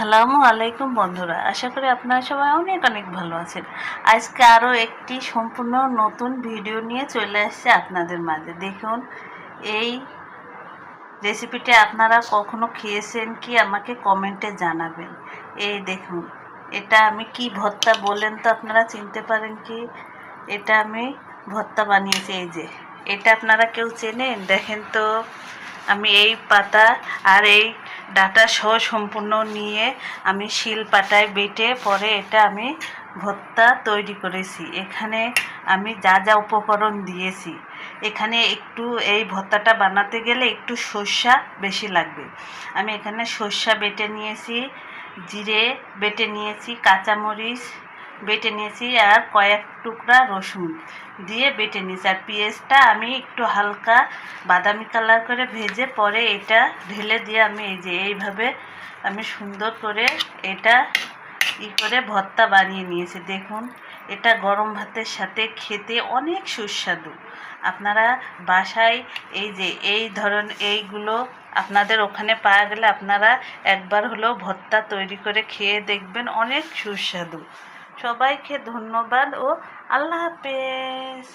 আসসালামু আলাইকুম বন্ধুরা। আশা করি আপনারা সবাই অনেক অনেক ভালো আছেন। আজকে আরও একটি সম্পূর্ণ নতুন ভিডিও নিয়ে চলে আসছে আপনাদের মাঝে। দেখুন, এই রেসিপিটা আপনারা কখনো খেয়েছেন কি আমাকে কমেন্টে জানাবেন। এই দেখুন, এটা আমি কি ভর্তা বলেন তো আপনারা চিনতে পারেন কি? এটা আমি ভর্তা বানিয়েছি, এই যে। এটা আপনারা কেউ চেনেন? দেখেন তো, আমি এই পাতা আর এই ডাটা সহ সম্পূর্ণ নিয়ে আমি শিল পাটায় বেটে পরে এটা আমি ভত্তা তৈরি করেছি। এখানে আমি যা যা উপকরণ দিয়েছি। এখানে একটু এই ভত্তাটা বানাতে গেলে একটু সর্ষা বেশি লাগবে। আমি এখানে সর্ষা বেটে নিয়েছি, জিরে বেটে নিয়েছি, কাঁচামরিচ বেটে নিয়েছি আর কয়েক টুকরা রসুন দিয়ে বেটে নিয়েছি। আর পেঁয়াজটা আমি একটু হালকা বাদামি কালার করে ভেজে পরে এটা ঢেলে দিয়ে আমি এই যে এইভাবে আমি সুন্দর করে এটা ই করে ভর্তা বানিয়ে নিয়েছি। দেখুন, এটা গরম ভাতের সাথে খেতে অনেক সুস্বাদু। আপনারা বাসায় এই যে এই ধরন এইগুলো আপনাদের ওখানে পাওয়া গেলে আপনারা একবার হলেও ভর্তা তৈরি করে খেয়ে দেখবেন, অনেক সুস্বাদু। সবাইকে ধন্যবাদ ও আল্লাহ হাফেজ।